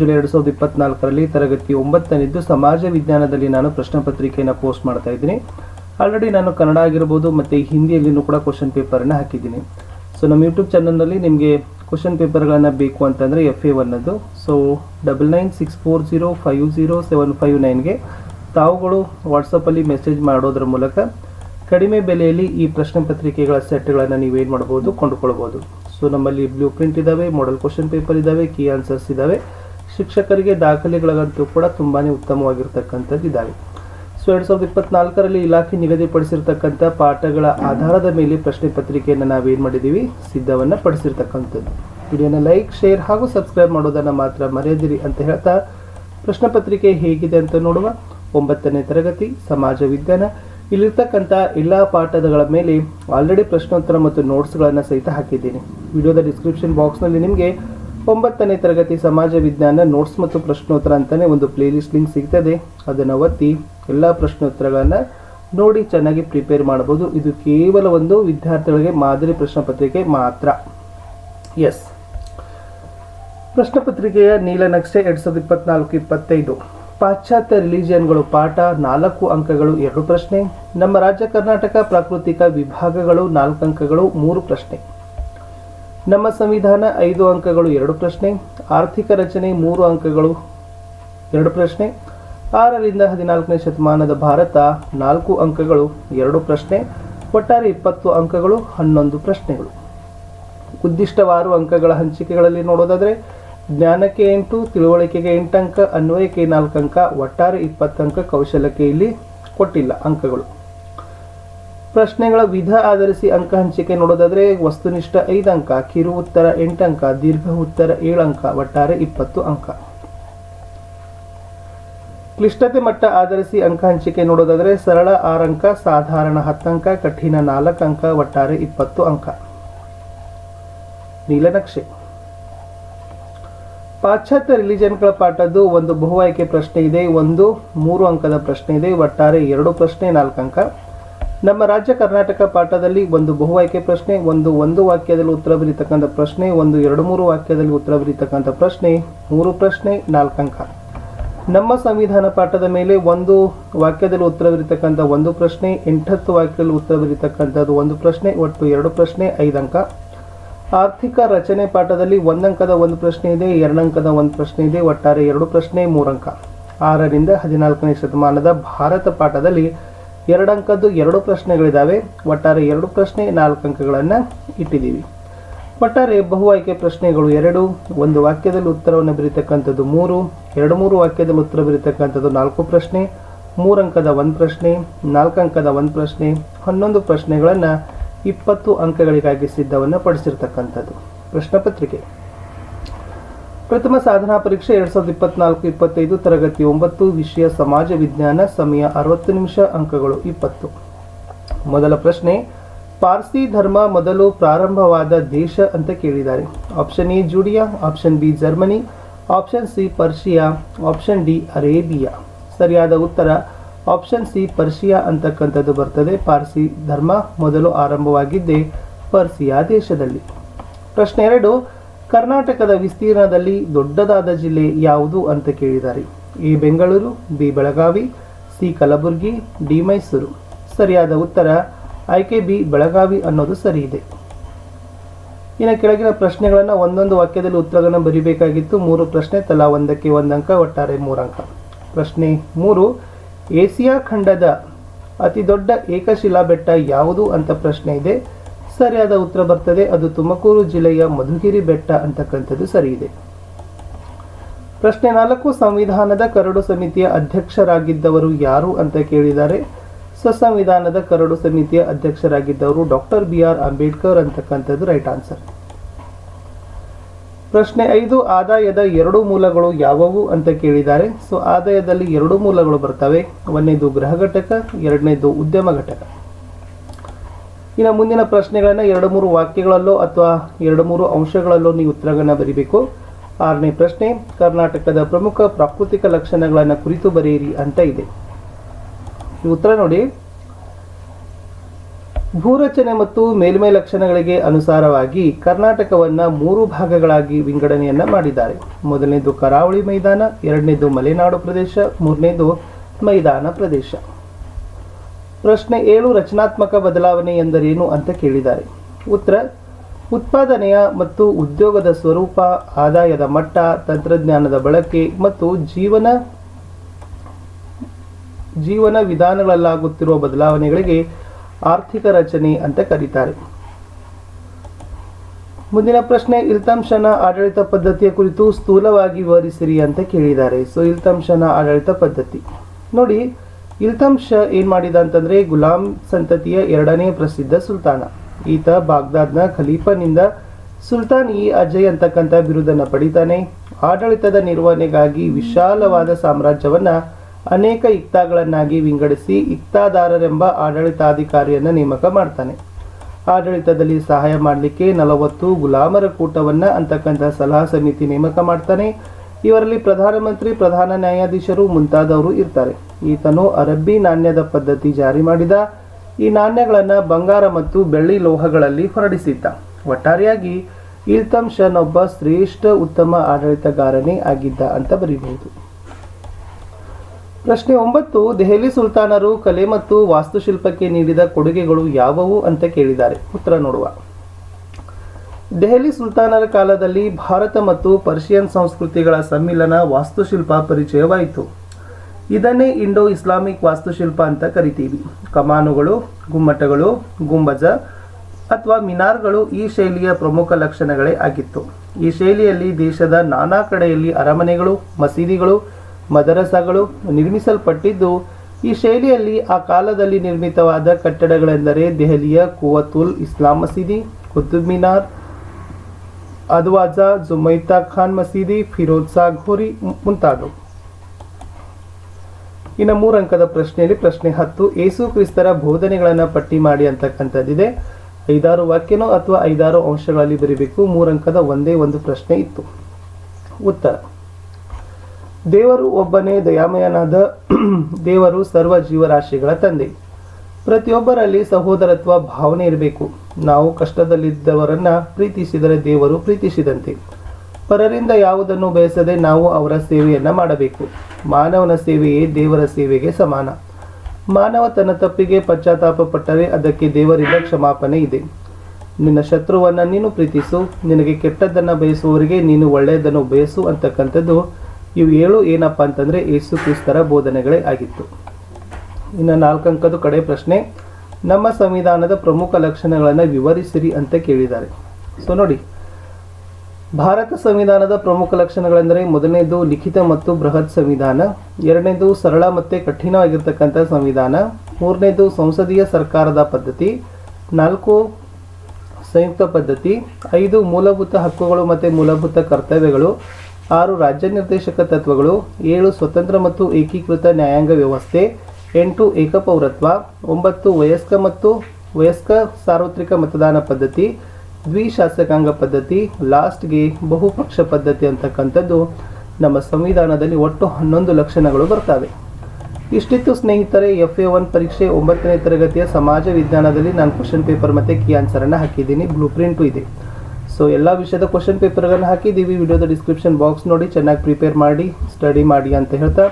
July ಎರಡು ಸಾವಿರದ ಇಪ್ಪತ್ನಾಲ್ಕರಲ್ಲಿ ತರಗತಿ ಒಂಬತ್ತನಿದ್ದು ಸಮಾಜ ವಿಜ್ಞಾನದಲ್ಲಿ ನಾನು ಪ್ರಶ್ನೆ ಪತ್ರಿಕೆಯನ್ನು ಪೋಸ್ಟ್ ಮಾಡ್ತಾ ಇದ್ದೀನಿ. ಆಲ್ರೆಡಿ ನಾನು ಕನ್ನಡ ಆಗಿರ್ಬೋದು, ಮತ್ತು ಹಿಂದಿಯಲ್ಲಿಯೂ ಕೂಡ ಕ್ವಶನ್ ಪೇಪರನ್ನು ಹಾಕಿದ್ದೀನಿ. ಸೊ ನಮ್ಮ ಯೂಟ್ಯೂಬ್ ಚಾನಲ್ನಲ್ಲಿ ನಿಮಗೆ ಕ್ವಶನ್ ಪೇಪರ್ಗಳನ್ನು ಬೇಕು ಅಂತಂದರೆ F A ಒನ್ನದು so double nine six four zero five zero seven five ನೈನ್ಗೆ ತಾವುಗಳು ವಾಟ್ಸಪ್ಪಲ್ಲಿ ಮೆಸೇಜ್ ಮಾಡೋದ್ರ ಮೂಲಕ ಕಡಿಮೆ ಬೆಲೆಯಲ್ಲಿ ಈ ಪ್ರಶ್ನೆ ಪತ್ರಿಕೆಗಳ ಸೆಟ್ಗಳನ್ನು ನೀವೇನು ಮಾಡ್ಬೋದು, ಕೊಂಡುಕೊಳ್ಬೋದು. ಸೊ ನಮ್ಮಲ್ಲಿ ಬ್ಲೂ ಪ್ರಿಂಟ್ ಇದ್ದಾವೆ ಮಾಡಲ್ ಕ್ವಶನ್ ಪೇಪರ್ ಇದ್ದಾವೆ ಕೀ ಆನ್ಸರ್ಸ್ ಇದ್ದಾವೆ ಶಿಕ್ಷಕರಿಗೆ ದಾಖಲೆಗಳಂತೂ ಕೂಡ ತುಂಬಾ ಉತ್ತಮವಾಗಿರ್ತಕ್ಕಂಥದ್ದು ಇದ್ದಾವೆ ಸೊ ಎರಡು ಸಾವಿರದ ಇಪ್ಪತ್ನಾಲ್ಕರಲ್ಲಿ ಇಲಾಖೆ ನಿಗದಿಪಡಿಸಿರ್ತಕ್ಕಂಥ ಪಾಠಗಳ ಆಧಾರದ ಮೇಲೆ ಪ್ರಶ್ನೆ ಪತ್ರಿಕೆಯನ್ನು ನಾವೇನು ಮಾಡಿದ್ದೀವಿ ಸಿದ್ಧವನ್ನು ಪಡಿಸಿರ್ತಕ್ಕಂಥದ್ದು. ವಿಡಿಯೋನ ಲೈಕ್, ಶೇರ್ ಹಾಗೂ ಸಬ್ಸ್ಕ್ರೈಬ್ ಮಾಡೋದನ್ನು ಮಾತ್ರ ಮರೆಯದಿರಿ ಅಂತ ಹೇಳ್ತಾ ಪ್ರಶ್ನೆ ಪತ್ರಿಕೆ ಹೇಗಿದೆ ಅಂತ ನೋಡುವ ಒಂಬತ್ತನೇ ತರಗತಿ ಸಮಾಜ ವಿಜ್ಞಾನ. ಇಲ್ಲಿರ್ತಕ್ಕಂಥ ಎಲ್ಲ ಪಾಠಗಳ ಮೇಲೆ ಆಲ್ರೆಡಿ ಪ್ರಶ್ನೋತ್ತರ ಮತ್ತು ನೋಟ್ಸ್ಗಳನ್ನು ಸಹಿತ ಹಾಕಿದ್ದೀನಿ. ವಿಡಿಯೋದ ಡಿಸ್ಕ್ರಿಪ್ಷನ್ ಬಾಕ್ಸ್ನಲ್ಲಿ ನಿಮಗೆ ಒಂಬತ್ತನೇ ತರಗತಿ ಸಮಾಜ ವಿಜ್ಞಾನ ನೋಟ್ಸ್ ಮತ್ತು ಪ್ರಶ್ನೋತ್ತರ ಅಂತಲೇ ಒಂದು ಪ್ಲೇಲಿಸ್ಟ್ ಲಿಂಕ್ ಸಿಗ್ತದೆ. ಅದನ್ನು ಒತ್ತಿ, ಎಲ್ಲ ಪ್ರಶ್ನೋತ್ತರಗಳನ್ನು ನೋಡಿ ಚೆನ್ನಾಗಿ ಪ್ರಿಪೇರ್ ಮಾಡಬಹುದು ಇದು ಕೇವಲ ಒಂದು ವಿದ್ಯಾರ್ಥಿಗಳಿಗೆ ಮಾದರಿ ಪ್ರಶ್ನೆ ಪತ್ರಿಕೆ ಮಾತ್ರ. ಎಸ್ ಪ್ರಶ್ನೆ ಪತ್ರಿಕೆಯ ನೀಲನಕ್ಷೆ ಎರಡು ಸಾವಿರದ ಇಪ್ಪತ್ನಾಲ್ಕು, ಇಪ್ಪತ್ತೈದು. ಪಾಶ್ಚಾತ್ಯ ರಿಲಿಜಿಯನ್ಗಳು ಪಾಠ, ನಾಲ್ಕು ಅಂಕಗಳು, ಎರಡು ಪ್ರಶ್ನೆ. ನಮ್ಮ ರಾಜ್ಯ ಕರ್ನಾಟಕ ಪ್ರಾಕೃತಿಕ ವಿಭಾಗಗಳು ನಾಲ್ಕು ಅಂಕಗಳು, ಮೂರು ಪ್ರಶ್ನೆ. ನಮ್ಮ ಸಂವಿಧಾನ ಐದು ಅಂಕಗಳು ಎರಡು ಪ್ರಶ್ನೆ, ಆರ್ಥಿಕ ರಚನೆ ಮೂರು ಅಂಕಗಳು ಎರಡು ಪ್ರಶ್ನೆ, ಆರರಿಂದ ಹದಿನಾಲ್ಕನೇ ಶತಮಾನದ ಭಾರತ ನಾಲ್ಕು ಅಂಕಗಳು ಎರಡು ಪ್ರಶ್ನೆ, ಒಟ್ಟಾರೆ ಇಪ್ಪತ್ತು ಅಂಕಗಳು ಹನ್ನೊಂದು ಪ್ರಶ್ನೆಗಳು. ಉದ್ದಿಷ್ಟವಾರು ಅಂಕಗಳ ಹಂಚಿಕೆಗಳಲ್ಲಿ ನೋಡೋದಾದರೆ, ಜ್ಞಾನಕ್ಕೆ ಎಂಟು, ತಿಳುವಳಿಕೆಗೆ ಎಂಟು ಅಂಕ, ಅನ್ವಯಕ್ಕೆ ನಾಲ್ಕು ಅಂಕ, ಒಟ್ಟಾರೆ ಇಪ್ಪತ್ತು ಅಂಕ ಕೌಶಲಕ್ಕೆ ಇಲ್ಲಿ ಕೊಟ್ಟಿಲ್ಲ ಅಂಕಗಳು. ಪ್ರಶ್ನೆಗಳ ವಿಧ ಆಧರಿಸಿ ಅಂಕ ಹಂಚಿಕೆ ನೋಡೋದಾದ್ರೆ ವಸ್ತುನಿಷ್ಠ ಐದು ಅಂಕ, ಕಿರು ಉತ್ತರ ಎಂಟು ಅಂಕ, ದೀರ್ಘ ಉತ್ತರ ಏಳು ಅಂಕ, ಒಟ್ಟಾರೆ ಇಪ್ಪತ್ತು ಅಂಕ. ಕ್ಲಿಷ್ಟತೆ ಮಟ್ಟ ಆಧರಿಸಿ ಅಂಕ ಹಂಚಿಕೆ ನೋಡೋದಾದ್ರೆ ಸರಳ ಆರು ಅಂಕ, ಸಾಧಾರಣ ಅಂಕ, ಕಠಿಣ ನಾಲ್ಕು ಅಂಕ, ಒಟ್ಟಾರೆ ಇಪ್ಪತ್ತು ಅಂಕ. ನೀಲನಕ್ಷೆ ಪಾಶ್ಚಾತ್ಯ ರಿಲಿಜನ್ಗಳ ಪಾಠದ್ದು ಒಂದು ಬಹು ಆಯ್ಕೆ ಪ್ರಶ್ನೆ ಇದೆ, ಒಂದು ಮೂರು ಅಂಕದ ಪ್ರಶ್ನೆ ಇದೆ, ಒಟ್ಟಾರೆ ಎರಡು ಪ್ರಶ್ನೆ ನಾಲ್ಕು ಅಂಕ. ನಮ್ಮ ರಾಜ್ಯ ಕರ್ನಾಟಕ ಪಾಠದಲ್ಲಿ ಒಂದು ಬಹು ಆಯ್ಕೆ ಪ್ರಶ್ನೆ, ಒಂದು ಒಂದು ವಾಕ್ಯದಲ್ಲಿ ಉತ್ತರ ಬರೀತಕ್ಕಂಥ ಪ್ರಶ್ನೆ, ಒಂದು ಎರಡು ಮೂರು ವಾಕ್ಯದಲ್ಲಿ ಉತ್ತರ ಬರೀತಕ್ಕಂಥ ಪ್ರಶ್ನೆ, ಮೂರು ಪ್ರಶ್ನೆ, ನಾಲ್ಕು ಅಂಕ. ನಮ್ಮ ಸಂವಿಧಾನ ಪಾಠದ ಮೇಲೆ ಒಂದು ವಾಕ್ಯದಲ್ಲಿ ಉತ್ತರ ಬರೀತಕ್ಕಂಥ ಒಂದು ಪ್ರಶ್ನೆ, ಎಂಟತ್ತು ವಾಕ್ಯದಲ್ಲಿ ಉತ್ತರ ಬರೀತಕ್ಕಂಥದ್ದು ಒಂದು ಪ್ರಶ್ನೆ, ಒಟ್ಟು ಎರಡು ಪ್ರಶ್ನೆ, ಐದು ಅಂಕ. ಆರ್ಥಿಕ ರಚನೆ ಪಾಠದಲ್ಲಿ ಒಂದಂಕದ ಒಂದು ಪ್ರಶ್ನೆ ಇದೆ ಎರಡಂಕದ ಒಂದು ಪ್ರಶ್ನೆ ಇದೆ, ಒಟ್ಟಾರೆ ಎರಡು ಪ್ರಶ್ನೆ ಮೂರಂಕ ಆರರಿಂದ ಹದಿನಾಲ್ಕನೇ ಶತಮಾನದ ಭಾರತ ಪಾಠದಲ್ಲಿ ಎರಡಂಕದ್ದು ಎರಡು ಪ್ರಶ್ನೆಗಳಿದ್ದಾವೆ ಒಟ್ಟಾರೆ ಎರಡು ಪ್ರಶ್ನೆ, ನಾಲ್ಕು ಅಂಕಗಳನ್ನು ಇಟ್ಟಿದ್ದೀವಿ. ಒಟ್ಟಾರೆ ಬಹು ಆಯ್ಕೆ ಪ್ರಶ್ನೆಗಳು ಎರಡು, ಒಂದು ವಾಕ್ಯದಲ್ಲಿ ಉತ್ತರವನ್ನು ಬರೀತಕ್ಕಂಥದ್ದು ಮೂರು, ಎರಡು ಮೂರು ವಾಕ್ಯದಲ್ಲಿ ಉತ್ತರ ಬರೀತಕ್ಕಂಥದ್ದು ನಾಲ್ಕು ಪ್ರಶ್ನೆ ಮೂರಂಕದ ಒಂದು ಪ್ರಶ್ನೆ, ನಾಲ್ಕು ಅಂಕದ ಒಂದು ಪ್ರಶ್ನೆ, ಹನ್ನೊಂದು ಪ್ರಶ್ನೆಗಳನ್ನು ಇಪ್ಪತ್ತು ಅಂಕಗಳಿಗಾಗಿ ಸಿದ್ಧವನ್ನು ಪಡಿಸಿರ್ತಕ್ಕಂಥದ್ದು. ಪ್ರಶ್ನೆ ಪ್ರಥಮ ಸಾಧನಾ ಪರೀಕ್ಷೆ ಎರಡ್ ಸಾವಿರದ ಇಪ್ಪತ್ನಾಲ್ಕು, ಇಪ್ಪತ್ತೈದು ತರಗತಿ ಒಂಬತ್ತು, ವಿಷಯ, ಸಮಾಜ ವಿಜ್ಞಾನ, ಸಮಯ ಅರವತ್ತು ನಿಮಿಷ, ಅಂಕಗಳು ಇಪ್ಪತ್ತು. ಮೊದಲ ಪ್ರಶ್ನೆ, ಪಾರ್ಸಿ ಧರ್ಮ ಮೊದಲು ಪ್ರಾರಂಭವಾದ ದೇಶ ಅಂತ ಕೇಳಿದ್ದಾರೆ. Option A, Judea, option B, Germany, option C, Persia, option D, Arabia. ಸರಿಯಾದ ಉತ್ತರ, ಆಪ್ಷನ್ ಸಿ, ಪರ್ಷಿಯಾ ಅಂತಕ್ಕಂಥದ್ದು ಬರ್ತದೆ. ಪಾರ್ಸಿ ಧರ್ಮ ಮೊದಲು ಆರಂಭವಾಗಿದ್ದೆ ಪರ್ಸಿಯಾ ದೇಶದಲ್ಲಿ. ಪ್ರಶ್ನೆ ಎರಡು ಕರ್ನಾಟಕದ ವಿಸ್ತೀರ್ಣದಲ್ಲಿ ದೊಡ್ಡದಾದ ಜಿಲ್ಲೆ ಯಾವುದು ಅಂತ ಕೇಳಿದ್ದಾರೆ A Bengaluru, B Belagavi, C Kalaburagi, D Mysuru. ಸರಿಯಾದ ಉತ್ತರ ಆಯ್ಕೆ ಬಿ ಬೆಳಗಾವಿ ಅನ್ನೋದು ಸರಿ ಇದೆ ಇನ್ನು ಕೆಳಗಿನ ಪ್ರಶ್ನೆಗಳನ್ನು ಒಂದೊಂದು ವಾಕ್ಯದಲ್ಲಿ ಉತ್ತರಗಳನ್ನು ಬರಿಬೇಕಾಗಿತ್ತು. ಮೂರು ಪ್ರಶ್ನೆ, ತಲಾ ಒಂದಕ್ಕೆ ಒಂದಂಕ ಒಟ್ಟಾರೆ ಮೂರಂಕ ಪ್ರಶ್ನೆ ಮೂರು, ಏಸಿಯಾ ಖಂಡದ ಅತಿ ದೊಡ್ಡ ಏಕಶಿಲಾ ಬೆಟ್ಟ ಯಾವುದು ಅಂತ ಪ್ರಶ್ನೆ ಇದೆ. ಸರಿಯಾದ ಉತ್ತರ ಬರ್ತದೆ. ಅದು ತುಮಕೂರು ಜಿಲ್ಲೆಯ ಮಧುಗಿರಿ ಬೆಟ್ಟ ಅಂತಕ್ಕಂಥದ್ದು ಸರಿ ಇದೆ ಪ್ರಶ್ನೆ ನಾಲ್ಕು, ಸಂವಿಧಾನದ ಕರಡು ಸಮಿತಿಯ ಅಧ್ಯಕ್ಷರಾಗಿದ್ದವರು ಯಾರು ಅಂತ ಕೇಳಿದ್ದಾರೆ. ಸಂವಿಧಾನದ ಕರಡು ಸಮಿತಿಯ ಅಧ್ಯಕ್ಷರಾಗಿದ್ದವರು ಡಾಕ್ಟರ್ ಬಿ ಆರ್ ಅಂಬೇಡ್ಕರ್ ಅಂತಕ್ಕಂಥದ್ದು ರೈಟ್ ಆನ್ಸರ್. ಪ್ರಶ್ನೆ ಐದು, ಆದಾಯದ ಎರಡು ಮೂಲಗಳು ಯಾವುವು ಅಂತ ಕೇಳಿದ್ದಾರೆ. ಸೊ, ಆದಾಯದಲ್ಲಿ ಎರಡು ಮೂಲಗಳು ಬರ್ತವೆ. ಒಂದನೇದು ಗೃಹ ಘಟಕ, ಎರಡನೇದು ಉದ್ಯಮ ಘಟಕ. ಇನ್ನು ಮುಂದಿನ ಪ್ರಶ್ನೆಗಳನ್ನು ಎರಡು ಮೂರು ವಾಕ್ಯಗಳಲ್ಲೋ ಅಥವಾ ಎರಡು ಮೂರು ಅಂಶಗಳಲ್ಲೋ ನೀವು ಉತ್ತರಗಳನ್ನು ಬರೀಬೇಕು. ಆರನೇ ಪ್ರಶ್ನೆ, ಕರ್ನಾಟಕದ ಪ್ರಮುಖ ಪ್ರಾಕೃತಿಕ ಲಕ್ಷಣಗಳನ್ನು ಕುರಿತು ಬರೆಯಿರಿ ಅಂತ ಇದೆ. ಉತ್ತರ ನೋಡಿ. ಭೂರಚನೆ ಮತ್ತು ಮೇಲ್ಮೈ ಲಕ್ಷಣಗಳಿಗೆ ಅನುಸಾರವಾಗಿ ಕರ್ನಾಟಕವನ್ನ ಮೂರು ಭಾಗಗಳಾಗಿ ವಿಂಗಡಣೆಯನ್ನ ಮಾಡಿದ್ದಾರೆ. ಮೊದಲನೇದು ಕರಾವಳಿ ಮೈದಾನ, ಎರಡನೇದು ಮಲೆನಾಡು ಪ್ರದೇಶ, ಮೂರನೇದು ಮೈದಾನ ಪ್ರದೇಶ. ಪ್ರಶ್ನೆ ಏಳು ರಚನಾತ್ಮಕ ಬದಲಾವಣೆ ಎಂದರೇನು ಅಂತ ಕೇಳಿದ್ದಾರೆ. ಉತ್ತರ, ಉತ್ಪಾದನೆಯ ಮತ್ತು ಉದ್ಯೋಗದ ಸ್ವರೂಪ, ಆದಾಯದ ಮಟ್ಟ, ತಂತ್ರಜ್ಞಾನದ ಬಳಕೆ ಮತ್ತು ಜೀವನ ಜೀವನ ವಿಧಾನಗಳಲ್ಲಾಗುತ್ತಿರುವ ಬದಲಾವಣೆಗಳಿಗೆ ಆರ್ಥಿಕ ರಚನೆ ಅಂತ ಕರೀತಾರೆ. ಮುಂದಿನ ಪ್ರಶ್ನೆ, ಇಲ್ತಂಶನ ಆಡಳಿತ ಪದ್ಧತಿಯ ಕುರಿತು ಸ್ಥೂಲವಾಗಿ ವಿವರಿಸಿರಿ ಅಂತ ಕೇಳಿದ್ದಾರೆ. ಸೊ, ಇಲ್ತಂಶನ ಆಡಳಿತ ಪದ್ಧತಿ. ನೋಡಿ ಇಲ್ತಂಶ ಏನ್ ಮಾಡಿದ ಅಂತಂದ್ರೆ ಗುಲಾಮ್ ಸಂತತಿಯ ಎರಡನೇ ಪ್ರಸಿದ್ಧ ಸುಲ್ತಾನ. ಈತ ಬಾಗ್ದಾದ್ನ ಖಲೀಫನಿಂದ, ಸುಲ್ತಾನ್ ಇ ಅಜಯ್ ಅಂತಕ್ಕಂಥ ಬಿರುದನ್ನು ಪಡಿತಾನೆ. ಆಡಳಿತದ ನಿರ್ವಹಣೆಗಾಗಿ ವಿಶಾಲವಾದ ಸಾಮ್ರಾಜ್ಯವನ್ನ ಅನೇಕ ಇಕ್ತಾಗಳನ್ನಾಗಿ ವಿಂಗಡಿಸಿ ಇಕ್ತಾದಾರರೆಂಬ ಆಡಳಿತಾಧಿಕಾರಿಯನ್ನು ನೇಮಕ ಮಾಡ್ತಾನೆ. ಆಡಳಿತದಲ್ಲಿ ಸಹಾಯ ಮಾಡಲಿಕ್ಕೆ ನಲವತ್ತು ಗುಲಾಮರ ಕೂಟವನ್ನ ಅಂತಕ್ಕಂಥ ಸಲಹಾ ಸಮಿತಿ ನೇಮಕ ಮಾಡ್ತಾನೆ. ಇವರಲ್ಲಿ ಪ್ರಧಾನಮಂತ್ರಿ, ಪ್ರಧಾನ ನ್ಯಾಯಾಧೀಶರು ಮುಂತಾದವರು ಇರ್ತಾರೆ. ಈತನು ಅರಬ್ಬಿ ನಾಣ್ಯದ ಪದ್ಧತಿ ಜಾರಿ ಮಾಡಿದ, ಈ ನಾಣ್ಯಗಳನ್ನು ಬಂಗಾರ ಮತ್ತು ಬೆಳ್ಳಿ ಲೋಹಗಳಲ್ಲಿ ಹೊರಡಿಸಿದ್ದ. ಒಟ್ಟಾರೆಯಾಗಿ ಇಲ್ತಮ್ಶನ್ ಒಬ್ಬ ಶ್ರೇಷ್ಠ ಉತ್ತಮ ಆಡಳಿತಗಾರನೇ ಆಗಿದ್ದ ಅಂತ ಬರೀಬಹುದು. ಪ್ರಶ್ನೆ ಒಂಬತ್ತು, ದೆಹಲಿ ಸುಲ್ತಾನರು ಕಲೆ ಮತ್ತು ವಾಸ್ತುಶಿಲ್ಪಕ್ಕೆ ನೀಡಿದ ಕೊಡುಗೆಗಳು ಯಾವುವು ಅಂತ ಕೇಳಿದ್ದಾರೆ. ಉತ್ತರ ನೋಡುವ. ದೆಹಲಿ ಸುಲ್ತಾನರ ಕಾಲದಲ್ಲಿ ಭಾರತ ಮತ್ತು ಪರ್ಷಿಯನ್ ಸಂಸ್ಕೃತಿಗಳ ಸಮ್ಮಿಲನ ವಾಸ್ತುಶಿಲ್ಪ ಪರಿಚಯವಾಯಿತು. ಇದನ್ನೇ ಇಂಡೋ ಇಸ್ಲಾಮಿಕ್ ವಾಸ್ತುಶಿಲ್ಪ ಅಂತ ಕರಿತೀವಿ. ಕಮಾನುಗಳು, ಗುಮ್ಮಟಗಳು, ಗುಂಬಜ ಅಥವಾ ಮಿನಾರ್ಗಳು ಈ ಶೈಲಿಯ ಪ್ರಮುಖ ಲಕ್ಷಣಗಳೇ ಆಗಿತ್ತು. ಈ ಶೈಲಿಯಲ್ಲಿ ದೇಶದ ನಾನಾ ಕಡೆಯಲ್ಲಿ ಅರಮನೆಗಳು, ಮಸೀದಿಗಳು, ಮದರಸಗಳು ನಿರ್ಮಿಸಲ್ಪಟ್ಟಿದ್ದು, ಈ ಶೈಲಿಯಲ್ಲಿ ಆ ಕಾಲದಲ್ಲಿ ನಿರ್ಮಿತವಾದ ಕಟ್ಟಡಗಳೆಂದರೆ ದೆಹಲಿಯ ಕುವತುಲ್ ಇಸ್ಲಾಂ ಮಸೀದಿ, ಕುತುಬ್ ಮಿನಾರ್ ಅದ್ವಾಜಾ ಜುಮೈತಾ ಖಾನ್ ಮಸೀದಿ ಫಿರೋಜ್ ಸಾ ಘೋರಿ ಮುಂತಾದವು ಇನ್ನು ಮೂರಂಕದ ಪ್ರಶ್ನೆಯಲ್ಲಿ ಪ್ರಶ್ನೆ ಹತ್ತು, ಏಸು ಕ್ರಿಸ್ತರ ಬೋಧನೆಗಳನ್ನು ಪಟ್ಟಿ ಮಾಡಿ ಅಂತಕ್ಕಂಥದ್ದಿದೆ. ಐದಾರು ವಾಕ್ಯನೋ ಅಥವಾ ಐದಾರು ಅಂಶಗಳಲ್ಲಿ ಬರೀಬೇಕು, ಮೂರಂಕದ ಒಂದೇ ಒಂದು ಪ್ರಶ್ನೆ ಇತ್ತು. ಉತ್ತರ. ದೇವರು ಒಬ್ಬನೇ ದಯಾಮಯನಾದ ದೇವರು ಸರ್ವ ಜೀವರಾಶಿಗಳ ತಂದೆ. ಪ್ರತಿಯೊಬ್ಬರಲ್ಲಿ ಸಹೋದರತ್ವ, ಭಾವನೆ ಇರಬೇಕು. ನಾವು ಕಷ್ಟದಲ್ಲಿದ್ದವರನ್ನ ಪ್ರೀತಿಸಿದರೆ ದೇವರು ಪ್ರೀತಿಸಿದಂತೆ. ಪರರಿಂದ ಯಾವುದನ್ನು ಬಯಸದೆ ನಾವು ಅವರ ಸೇವೆಯನ್ನ ಮಾಡಬೇಕು. ಮಾನವನ ಸೇವೆಯೇ ದೇವರ ಸೇವೆಗೆ ಸಮಾನ. ಮಾನವ ತನ್ನ ತಪ್ಪಿಗೆ ಪಶ್ಚಾತ್ತಾಪ ಪಟ್ಟರೆ ಅದಕ್ಕೆ ದೇವರಿಂದ ಕ್ಷಮಾಪಣೆ ಇದೆ. ನಿನ್ನ ಶತ್ರುವನ್ನ ನೀನು ಪ್ರೀತಿಸು, ನಿನಗೆ ಕೆಟ್ಟದ್ದನ್ನು ಬಯಸುವವರಿಗೆ ನೀನು ಒಳ್ಳೆಯದನ್ನು ಬಯಸು ಅಂತಕ್ಕಂಥದ್ದು ಇವು ಏಳು ಏನಪ್ಪ ಅಂತಂದ್ರೆ ಯೇಸು ಕ್ರಿಸ್ತರ ಬೋಧನೆಗಳೇ ಆಗಿತ್ತು. ಇನ್ನು ನಾಲ್ಕಂಕದ ಕಡೆ ಪ್ರಶ್ನೆ ನಮ್ಮ ಸಂವಿಧಾನದ ಪ್ರಮುಖ ಲಕ್ಷಣಗಳನ್ನು ವಿವರಿಸಿರಿ ಅಂತ ಕೇಳಿದ್ದಾರೆ. ಸೊ ನೋಡಿ. ಭಾರತ ಸಂವಿಧಾನದ ಪ್ರಮುಖ ಲಕ್ಷಣಗಳೆಂದರೆ ಮೊದಲನೇದು ಲಿಖಿತ ಮತ್ತು ಬೃಹತ್ ಸಂವಿಧಾನ, ಎರಡನೇದು ಸರಳ ಮತ್ತು ಕಠಿಣವಾಗಿರ್ತಕ್ಕಂಥ ಸಂವಿಧಾನ, ಮೂರನೇದು ಸಂಸದೀಯ ಸರ್ಕಾರದ ಪದ್ಧತಿ, ನಾಲ್ಕು ಸಂಯುಕ್ತ ಪದ್ಧತಿ, ಐದು ಮೂಲಭೂತ ಹಕ್ಕುಗಳು ಮತ್ತು ಮೂಲಭೂತ ಕರ್ತವ್ಯಗಳು, ಆರು ರಾಜ್ಯ ನಿರ್ದೇಶಕ ತತ್ವಗಳು, ಏಳು ಸ್ವತಂತ್ರ ಮತ್ತು ಏಕೀಕೃತ ನ್ಯಾಯಾಂಗ ವ್ಯವಸ್ಥೆ ಎಂಟು ಏಕಪೌರತ್ವ, ಒಂಬತ್ತು ವಯಸ್ಕ ಮತ್ತು ವಯಸ್ಕ ಸಾರ್ವತ್ರಿಕ ಮತದಾನ ಪದ್ಧತಿ, ದ್ವಿಶಾಸಕಾಂಗ ಪದ್ಧತಿ, ಲಾಸ್ಟ್ಗೆ ಬಹುಪಕ್ಷ ಪದ್ಧತಿ ಅಂತಕ್ಕಂಥದ್ದು ನಮ್ಮ ಸಂವಿಧಾನದಲ್ಲಿ ಒಟ್ಟು ಹನ್ನೊಂದು ಲಕ್ಷಣಗಳು ಬರ್ತವೆ. ಇಷ್ಟಿತ್ತು ಸ್ನೇಹಿತರೆ, ಎಫ್ ಎ ಒನ್ ಪರೀಕ್ಷೆ ಒಂಬತ್ತನೇ ತರಗತಿಯ ಸಮಾಜ ವಿಜ್ಞಾನದಲ್ಲಿ ನಾನು ಕ್ವಶನ್ ಪೇಪರ್ ಮತ್ತು ಕೀ ಆನ್ಸರನ್ನು ಹಾಕಿದ್ದೀನಿ. ಬ್ಲೂ ಪ್ರಿಂಟು ಇದೆ. ಸೊ, ಎಲ್ಲ ವಿಷಯದ ಕ್ವಶನ್ ಪೇಪರ್ಗಳನ್ನು ಹಾಕಿದ್ದೀವಿ. ವಿಡಿಯೋದ ಡಿಸ್ಕ್ರಿಪ್ಷನ್ ಬಾಕ್ಸ್ ನೋಡಿ, ಚೆನ್ನಾಗಿ ಪ್ರಿಪೇರ್ ಮಾಡಿ, ಸ್ಟಡಿ ಮಾಡಿ ಅಂತ ಹೇಳ್ತಾ